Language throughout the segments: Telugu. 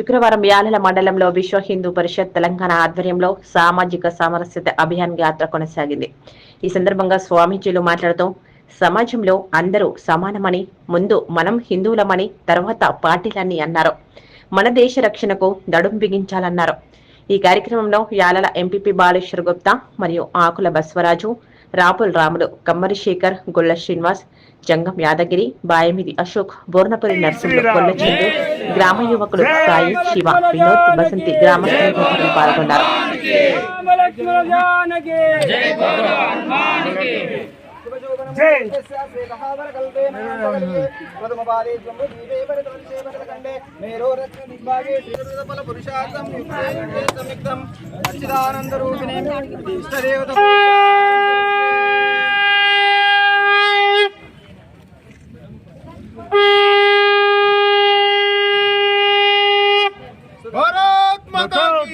శుక్రవారం యాలల మండలంలో విశ్వ హిందూ పరిషత్ తెలంగాణ ఆధ్వర్యంలో సామాజిక సామరస్యత అభియాన్ యాత్ర కొనసాగింది. ఈ సందర్భంగా స్వామీజీలు మాట్లాడుతూ సమాజంలో అందరూ సమానమని ముందు మనం హిందువులమని తర్వాత పార్టీలని అన్నారు. మన దేశ రక్షణకు దడుం బిగించాలన్నారు. ఈ కార్యక్రమంలో యాలల ఎంపీపీ బాలేశ్వర్ గుప్తా మరియు ఆకుల బస్వరాజు రాపుల్ రాములు కమ్మరి శేఖర్ గొల్ల శ్రీనివాస్ జంగం యాదగిరి బాయమిది అశోక్ బోర్నపల్లి నర్సింహులు కొల్ల గ్రామ యువకులు సాయి శివ వినోద్ బసంతి గ్రామస్తులు పాల్గొన్నారు. రామలక్ష్మణ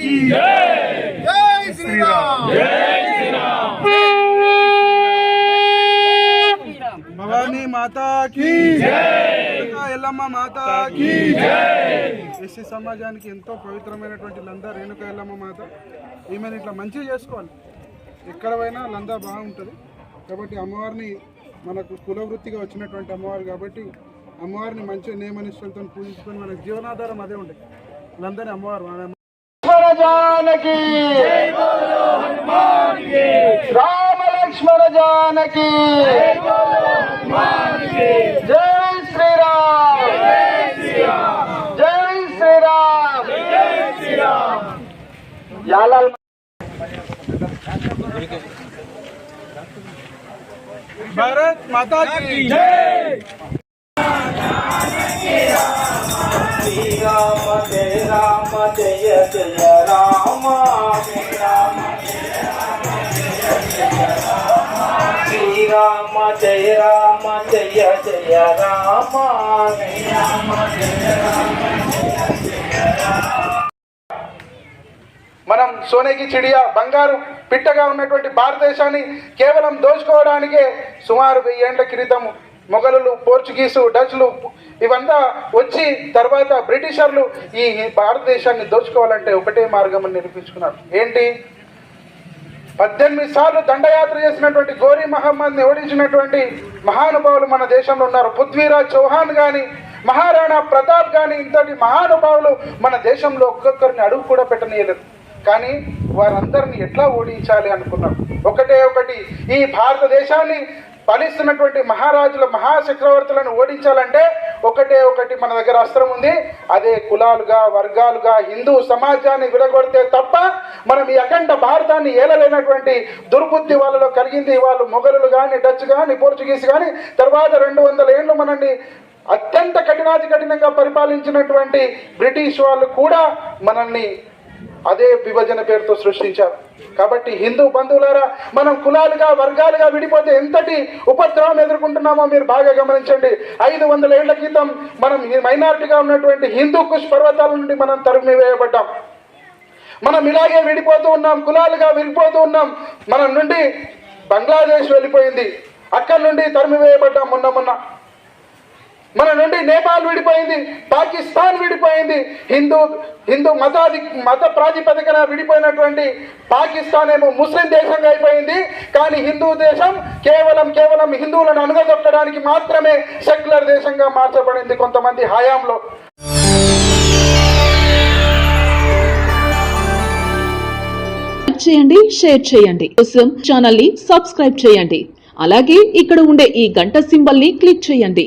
की जय जय श्री राम భవానీ మాతా కీ ఎల్లమ్మ మాతా కీ ఎస్సీ సమాజానికి ఎంతో పవిత్రమైనటువంటి లందా రేణుక ఎల్లమ్మ మాత ఈమెను ఇట్లా మంచిగా చేసుకోవాలి ఎక్కడ పోయినా లందా బాగుంటుంది కాబట్టి అమ్మవారిని మనకు కులవృత్తిగా వచ్చినటువంటి అమ్మవారు కాబట్టి అమ్మవారిని మంచిగా నియమనిష్టలతో పూజించుకొని మన జీవనాధారం అదే ఉండే లందని అమ్మవారు మన జానకి రామ లక్ష్మణ జానకి జై శ్రీరామ్ జై శ్రీరామ్ యాలాల్ భారత్ మాతా కీ జై శ్రీరామ జయ రామ జయ జయ రామ శ్రీరామ జయ రామ జయ జయ రామ మనం సోనేకి చిడియా బంగారు పిట్టగా ఉన్నటువంటి భారతదేశాన్ని కేవలం దోచుకోవడానికే సుమారు వెయ్యేండ్ల క్రితం మొఘలులు పోర్చుగీసు డచ్లు ఇవంతా వచ్చి తర్వాత బ్రిటిషర్లు ఈ భారతదేశాన్ని దోచుకోవాలంటే ఒకటే మార్గం నిరూపించుకున్నారు. ఏంటి? పద్దెనిమిది సార్లు దండయాత్ర చేసినటువంటి గోరీ మహమ్మద్ని ఓడించినటువంటి మహానుభావులు మన దేశంలో ఉన్నారు. పృథ్వీరాజ్ చౌహాన్ కానీ మహారాణా ప్రతాప్ కానీ ఇంతటి మహానుభావులు మన దేశంలో ఒక్కొక్కరిని అడుగు కూడా పెట్టనీయలేదు. కానీ వారందరిని ఎట్లా ఓడించాలి అనుకున్నారు? ఒకటే ఒకటి. ఈ భారతదేశాన్ని పాలిస్తున్నటువంటి మహారాజుల మహాచక్రవర్తులను ఓడించాలంటే ఒకటే ఒకటి మన దగ్గర అస్త్రం ఉంది. అదే కులాలుగా వర్గాలుగా హిందూ సమాజాన్ని విడగొడితే తప్ప మనం ఈ అఖండ భారతాన్ని ఏలలేనటువంటి దుర్బుద్ధి వాళ్ళలో కలిగింది వాళ్ళు మొఘలులు కానీ డచ్ కానీ పోర్చుగీస్ కానీ తర్వాత రెండు వందల ఏళ్ళు మనల్ని అత్యంత కఠినాతి కఠినంగా పరిపాలించినటువంటి బ్రిటిష్ వాళ్ళు కూడా మనల్ని అదే విభజన పేరుతో సృష్టించారు. కాబట్టి హిందూ బంధువులారా మనం కులాలుగా వర్గాలుగా విడిపోతే ఎంతటి ఉపద్రవం ఎదుర్కొంటున్నామో మీరు బాగా గమనించండి. ఐదు వందల ఏళ్ళ క్రితం మనం మైనారిటీగా ఉన్నటువంటి హిందూ కుష్ పర్వతాల నుండి మనం తరిమి వేయబడ్డాం. మనం ఇలాగే విడిపోతూ ఉన్నాం కులాలుగా విడిపోతూ ఉన్నాం. మన నుండి బంగ్లాదేశ్ వెళ్ళిపోయింది. అక్కడి నుండి తరిమి వేయబడ్డాం మొన్న మొన్న. మన నుండి నేపాల్ విడిపోయింది పాకిస్తాన్ విడిపోయింది హిందూ హిందూ మతాది మత ప్రాతిపదికన విడిపోయినటువంటి పాకిస్తాన్ ఏమో ముస్లిం దేశంగా అయిపోయింది. కానీ హిందూ దేశం కేవలం కేవలం హిందువులను అనుగదొక్కడానికి మాత్రమే సెక్యులర్ దేశంగా మార్చబడింది కొంతమంది హయాంలో. చేయండి షేర్ చేయండి. కోసం ఛానల్ని సబ్స్క్రైబ్ చేయండి. అలాగే ఇక్కడ ఉండే ఈ గంట సింబల్ని క్లిక్ చేయండి.